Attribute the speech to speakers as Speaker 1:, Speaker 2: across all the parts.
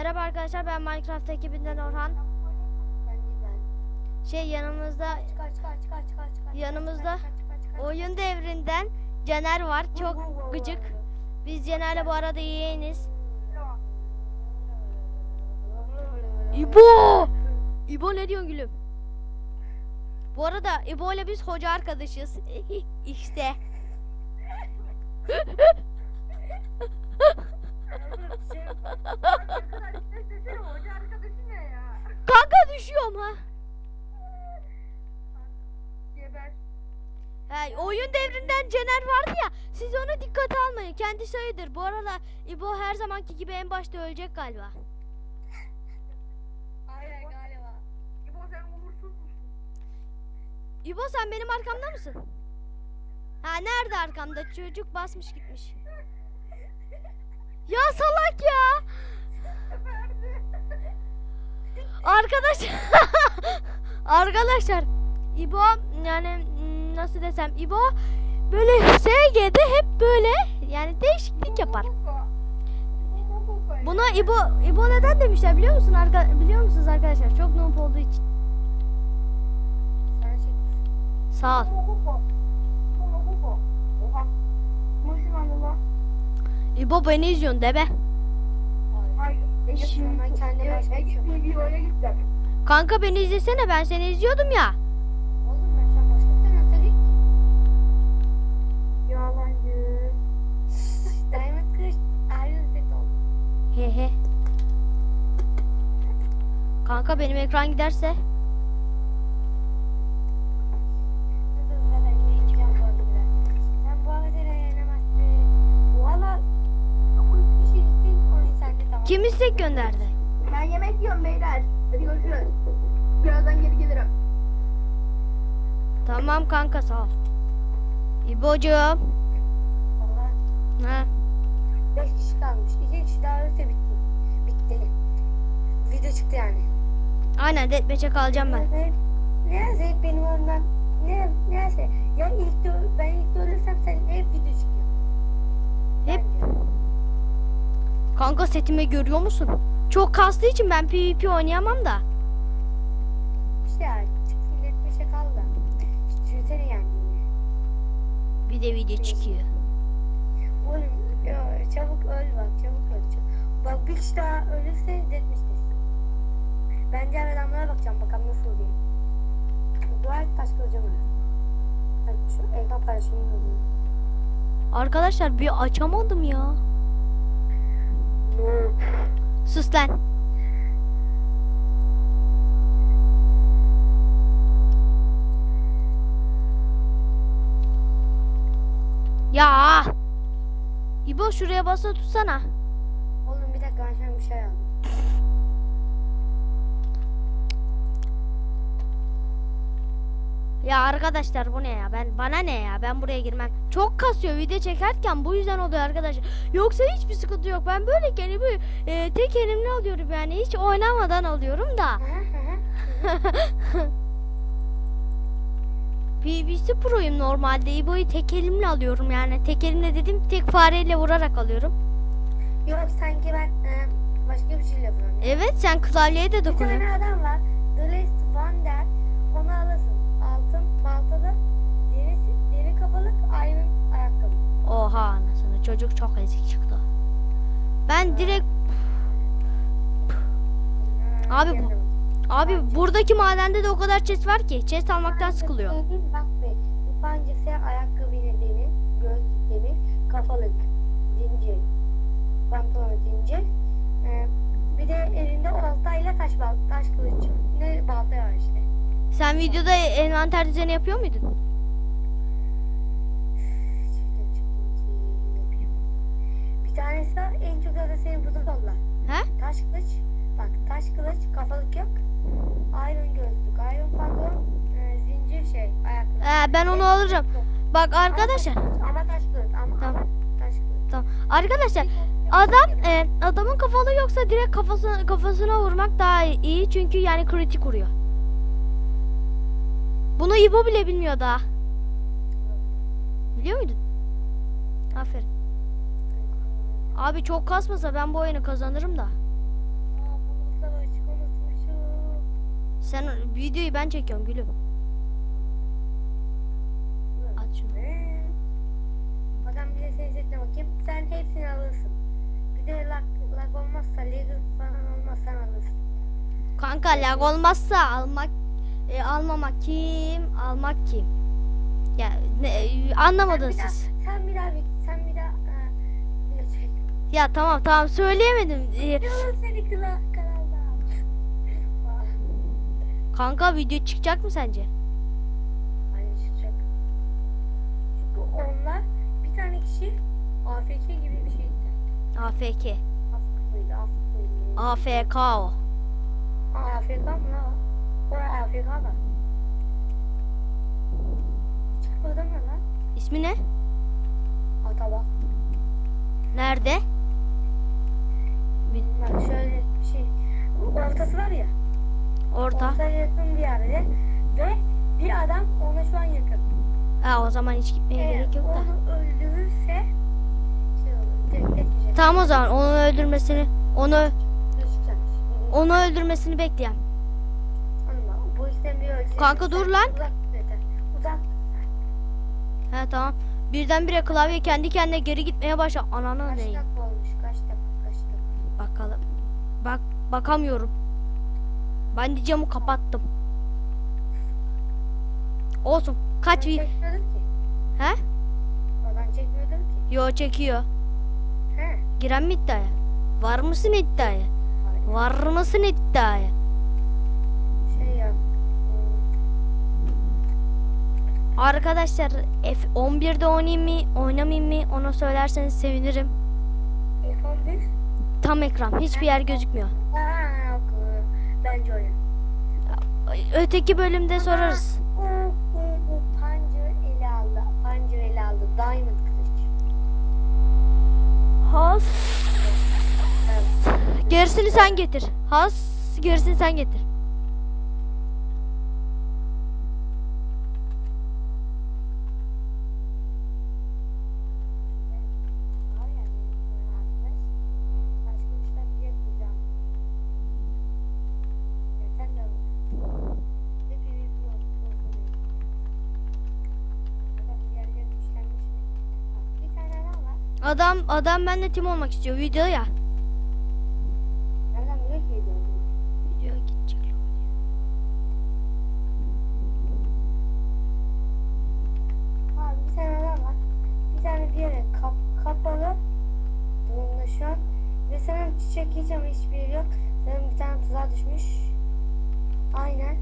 Speaker 1: Merhaba arkadaşlar ben Minecraft ekibinden Orhan. Şey yanımızda. Yanımızda oyun devrinden Caner var. Çok gıcık. Biz Caner'le bu arada yeğeniz. İbo! İbo ne diyorsun gülüm? Bu arada İbo ile biz hoca arkadaşız. işte. Düşüyorum ha. He, oyun devrinden Cener vardı ya. Siz onu dikkate almayın. Kendi sayıdır. Bu arada İbo her zamanki gibi en başta ölecek galiba.
Speaker 2: Aynen galiba.
Speaker 1: İbo sen benim arkamda mısın? Ha nerede arkamda? Çocuk basmış gitmiş. Ya salak ya. Arkadaş Arkadaşlar İbo yani nasıl desem İbo böyle SG'de hep böyle yani değişiklik yapar. Buna İbo İbo neden demişler biliyor musun arka, biliyor musunuz arkadaşlar? Çok noob olduğu için. Sağ ol. İbo beni izliyorsun debe.
Speaker 2: Ben kendi başıma düşüyorum.
Speaker 1: Kanka beni izlesene ben seni izliyordum ya.
Speaker 2: Oğlum ben şu an başka bir tane atladık. Yalancı. Diamond kılıç ayrı set oldu.
Speaker 1: He he. Kanka benim ekran giderse.
Speaker 2: Nasıl zaten yeneceğim bu arada. Sen bu arada yenemezsin. Valla bir şey için oyun sende
Speaker 1: istek gönderdi?
Speaker 3: Ben yemek yiyorum beyler. Hadi görüşürüz. Birazdan geri gelirim.
Speaker 1: Tamam kanka sağ ol. İbocuğum.
Speaker 2: Valla
Speaker 1: Ha.
Speaker 2: 5 kişi kalmış. 2 kişi daha ölürse bitti. Bitti. Video çıktı yani.
Speaker 1: Aynen deathmatch'e kalacağım ben.
Speaker 2: Ne- Neyse hep benim önümden. Ne, neyse. Ya ilk de, ben ilk de ölürsem sen hep video çıkıyor.
Speaker 1: Hep.
Speaker 2: Bence.
Speaker 1: Kanka setimi görüyor musun? Çok kastığı için ben PvP oynayamam da.
Speaker 2: İşte ya çıksın netmişe kal da. Yani.
Speaker 1: Bir de video çıkıyor.
Speaker 2: Oğlum ya, çabuk öl bak çabuk öl. Çabuk. Bak bir kişi daha ölürse netmiştir. Ben diğer adamlara bakacağım bakalım nasıl diye. Dua et taş var. Hadi şu ekran paylaşımını.
Speaker 1: Arkadaşlar bir açamadım ya. Sus lan. Ya. İbo şuraya basa tutsana.
Speaker 2: Oğlum bir dakika ben an bir şey aldım.
Speaker 1: Ya arkadaşlar bu ne ya? Ben bana ne ya? Ben buraya girmem. Çok kasıyor video çekerken bu yüzden oluyor arkadaşlar. Yoksa hiçbir sıkıntı yok. Ben böyleyken bu e, tek elimle alıyorum yani hiç oynamadan alıyorum da. PvC Pro'yum normalde. İbo'yu tek elimle alıyorum yani. Tek elimle dedim tek fareyle vurarak alıyorum.
Speaker 2: Yok sanki ben e, başka bir şey yapıyorum.
Speaker 1: Evet sen klavyeye de
Speaker 2: Bir
Speaker 1: dokunuyorsun.
Speaker 2: tane adam var. The Last Wonder. Onu alırsın. Baltalı. Deri, deri kafalık. Iron ayakkabı.
Speaker 1: Oha anasını çocuk çok ezik çıktı. Ben direkt
Speaker 2: Ha,
Speaker 1: Abi bu- abi buradaki madende de o kadar chest var ki chest almaktan sıkılıyor.
Speaker 2: Bak be. Pancası ayakkabı yine demir. Gözlük demir. Kafalık. Zincir. Pantolon zincir. E, bir de elinde oltayla taş bal taş kılıç. Ne balta var işte.
Speaker 1: Sen videoda envanter düzeni yapıyor muydun?
Speaker 2: Bir tanesi var en çok da senin burada dolar.
Speaker 1: He?
Speaker 2: Taş kılıç. Bak taş kılıç kafalık yok. Iron gözlük, iron pantolon, e, zincir şey, ayakkabı.
Speaker 1: Ee, ben onu alırım. Bak arkadaşlar.
Speaker 2: Ama taş kılıç ama,
Speaker 1: Tamam.
Speaker 2: ama taş kılıç.
Speaker 1: Tamam. Arkadaşlar adam e, adamın kafalı yoksa direkt kafasına kafasına vurmak daha iyi çünkü yani kritik vuruyor. Bunu İbo bile bilmiyor daha. Biliyor muydun? Aferin. Abi çok kasmasa ben bu oyunu kazanırım da. Sen videoyu ben çekiyorum gülüm. At şunu.
Speaker 2: Adam bize seyretme bakayım. Sen hepsini alırsın. Bir de lag, lag olmazsa, lag falan olmazsa alırsın.
Speaker 1: Kanka lag olmazsa almak e, almamak kim? Almak kim? Ya ne, e, anlamadınız
Speaker 2: sen bir
Speaker 1: siz.
Speaker 2: Daha, sen bir daha, bir- sen bir daha, e, bir.
Speaker 1: Ya tamam tamam söyleyemedim. E,
Speaker 2: Yalan seni kıla, kanalda.
Speaker 1: Kanka video çıkacak mı sence?
Speaker 2: Hadi çıkacak. Çünkü onlar bir tane kişi AFK gibi bir şeydi.
Speaker 1: AFK.
Speaker 2: Afk? Afk
Speaker 1: o.
Speaker 2: AFK mı lan? Oraya AFK da. Çıkmadı mı lan?
Speaker 1: İsmi ne?
Speaker 2: Atabak.
Speaker 1: Nerede?
Speaker 2: Bak şöyle bir şey. Ortası var ya.
Speaker 1: Orada.
Speaker 2: Orta yakın bir yerde. Ve bir adam ona şu an yakın.
Speaker 1: Ha o zaman hiç gitmeye
Speaker 2: Eğer
Speaker 1: gerek yok da.
Speaker 2: onu öldürürse şey olur.
Speaker 1: Tamam o zaman onu öldürmesini onu onu öldürmesini bekleyen.
Speaker 2: Bir ölecek.
Speaker 1: Kanka dur lan.
Speaker 2: Uzak yeter. Uzak.
Speaker 1: He tamam. Birdenbire klavye kendi kendine geri gitmeye başla. Ananı
Speaker 2: Kaç
Speaker 1: neyim?
Speaker 2: dakika olmuş? Kaç dakika? Kaç dakika?
Speaker 1: Bakalım. Bak bakamıyorum. Ben de camı kapattım. Olsun. Kaç
Speaker 2: ki.
Speaker 1: He?
Speaker 2: Oradan çekmiyordun ki.
Speaker 1: Yo çekiyor.
Speaker 2: He.
Speaker 1: Giren mi iddiaya? Var mısın iddiaya? Var mısın iddiaya? Arkadaşlar F11'de oynayayım mı, oynamayayım mı onu söylerseniz sevinirim.
Speaker 2: F11.
Speaker 1: Tam ekran. Hiçbir yer gözükmüyor.
Speaker 2: Bence oyun.
Speaker 1: Öteki bölümde sorarız.
Speaker 2: Pancer ele aldı. Pancer ele aldı. Diamond kılıç.
Speaker 1: Has. Gerisini sen getir. Has. Gerisini sen getir.
Speaker 2: Var ya benim arkadaş. Başka işler yapmayacağım. Yeter de olur. Hepimiz bu olsun. Bakalım diğerleri güçlenmiş mi? Bak, Bir tane adam.
Speaker 1: Adam benimle tim olmak istiyor video ya.
Speaker 2: Nereden biliyor ki?
Speaker 1: Video gidecek.
Speaker 2: Abi bir tane adam var. Bir tane diğeri kap, kapalı durumda şu an. Ve senin çiçek hiç ama hiçbir yeri yok. Senin bir tane tuzağa düşmüş. Aynen.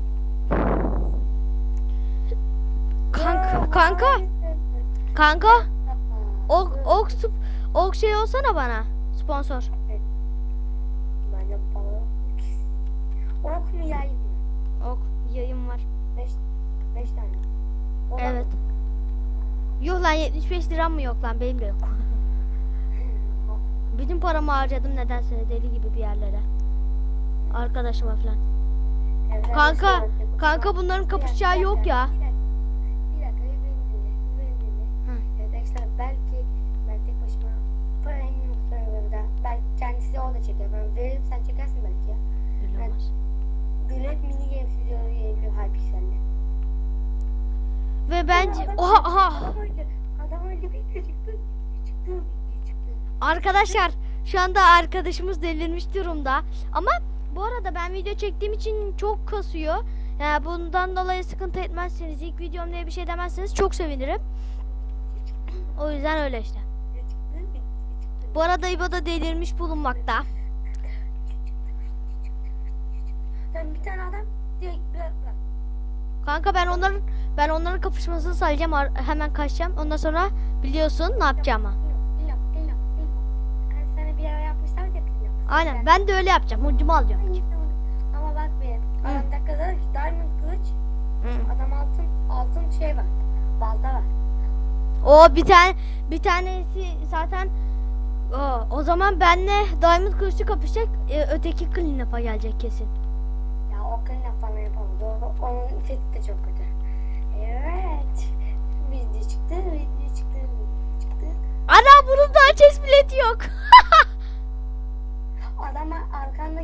Speaker 1: Kanka kanka kanka ok ok ok şey olsana bana sponsor.
Speaker 2: De balık. Ok mu yay mı?
Speaker 1: Ok yayın var.
Speaker 2: Beş, beş tane. O
Speaker 1: Evet. Yok lan 75 liram mı yok lan benim de yok. Bütün paramı harcadım nedense deli gibi bir yerlere. Arkadaşıma falan. Kanka, kanka bunların kapışacağı yok ya.
Speaker 2: dakika, Bir dakika, bir beni dinle, bir beni dinle.
Speaker 1: Hı.
Speaker 2: Evet arkadaşlar belki ben tek başıma premium serverda kendisi o da çeker. Ben veririm sen çekersin belki ya.
Speaker 1: Öyle olmaz.
Speaker 2: Gülep mini games videoları geliyor Hypixel'le.
Speaker 1: Ve bence
Speaker 2: Adam
Speaker 1: oha oha
Speaker 2: Adam öldü. Adam öldü video çıktı. Çıktı video çıktı.
Speaker 1: arkadaşlar şu anda arkadaşımız delirmiş durumda. Ama bu arada ben video çektiğim için çok kasıyor. Yani bundan dolayı sıkıntı etmezseniz ilk videom diye bir şey demezseniz çok sevinirim. O yüzden öyle işte.
Speaker 2: Video çıktı. Video çıktı.
Speaker 1: Bu arada İbo da delirmiş bulunmakta.
Speaker 2: Sen bir tane adam direkt bırak bırak.
Speaker 1: Kanka ben onların ben onların kapışmasını sayacağım hemen kaçacağım. Ondan sonra biliyorsun ne yapacağımı.
Speaker 2: Biliyorum, biliyorum, biliyorum. Hani sana bir ara yapmışlar ya biliyorum.
Speaker 1: Aynen ben de öyle yapacağım. Hurcumu alacağım.
Speaker 2: Ama bak bir. Adam dakikada diamond kılıç.
Speaker 1: Hı.
Speaker 2: Adam altın altın şey var. Balta var.
Speaker 1: O bir tane bir tanesi zaten o, o zaman benle Diamond Kılıçlı kapışacak. e, öteki clean up'a gelecek kesin.
Speaker 2: Ya o kıyla falan yapamaz. O, onun seti de çok kötü. Evet. Video çıktı, video çıktı, video çıktı.
Speaker 1: Ana bunun daha chest bileti yok.
Speaker 2: Adama arkanda